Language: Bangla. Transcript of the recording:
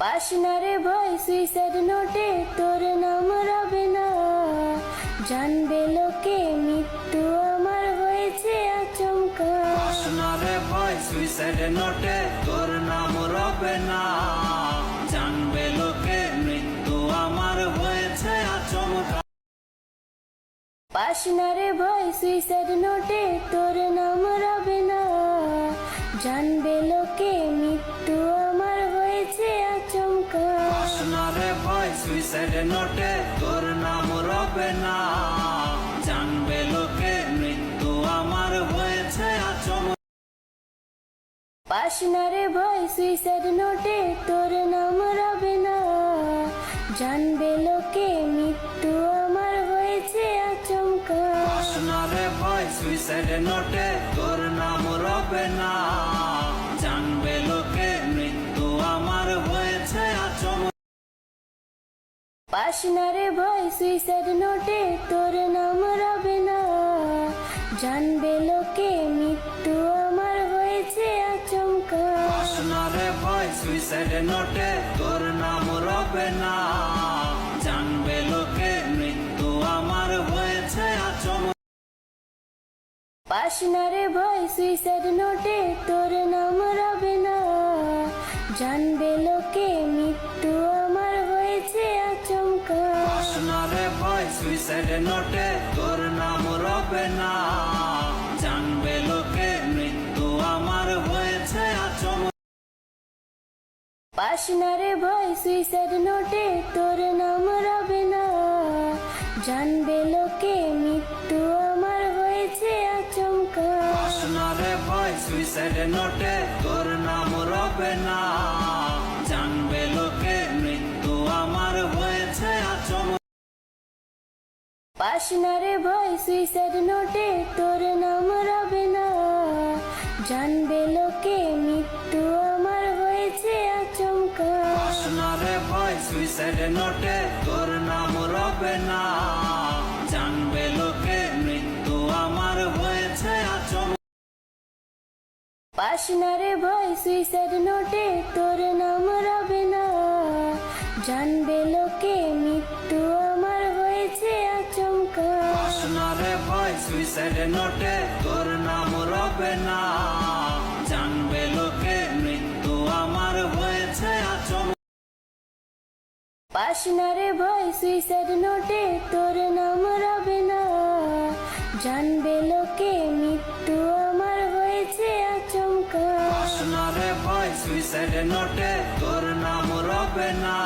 পাস না রে ভাই সুইসাইড নোটে তোর নাম রবে না জানবে লোকে মৃত্যু আমার হয়েছে আচমকা। রে ভয় সুইসাইড নোটে তোর নাম রবে না জানবে লোকে মৃত্যু আমার হয়েছে আচমকা। পাস না রে ভাই সুইসাইড নোটে তোর নাম রবে না জানবে লোকে সুইসাইড নোটে তোর নাম রবে না জানবে লোকে মৃত্যু আমার হয়েছে আচমকা। পাস রে ভাই সুইসাইড নোটে তোর নাম রবে না জানবে লোকে মৃত্যু আমার হয়েছে আচমকা। রে ভয় সুইসাইড নোটে তোর নাম রবে না পাস না রে ভাই সুইসাইড নোটে তোর নাম রবে না জানবে লোকে মৃত্যু আমার হয়েছে আচমকা। রে ভয় সুইসাইড নোটে তোর নাম রবে না জানবে লোকে মৃত্যু আমার হয়েছে আচমকা। পাস না রে ভাই সুইসাইড নোটে তোর নাম রবে না জানবে লোকে রে ভয় নোটে তোর নাম রবে না। জানবে লোকে মৃত্যু আমার হয়েছে পাস না রে ভাই সুইসাইড নোটে তোর নাম রবে না। জানবে লোকে মৃত্যু আমার হয়েছে আচমকা। রে সুইসাইড নোটে তোর নাম রবে না। পাস না রে ভাই সুইসাইড নোটে তোর নাম রবে না জানবে লোকে মৃত্যু আমার হয়েছে আচমকা। রে ভয় সুইসাইড নোটে তোর নাম রবে না জানবে লোকে মৃত্যু আমার হয়েছে আচমকা। পাস না রে ভাই সুইসাইড নোটে তোর নাম রবে না জানবে লোকে মৃত্যু ভয় নোটে? তোর নাম রবে না জানবে লোকে মৃত্যু আমার হয়েছে আচমকা পাস না রে ভাই সুইসাইড নোটে তোর নাম রবে না জানবে লোকে মৃত্যু আমার হয়েছে আচমকা। রে ভয় সুইসাইড নোটে তোর নাম রবে না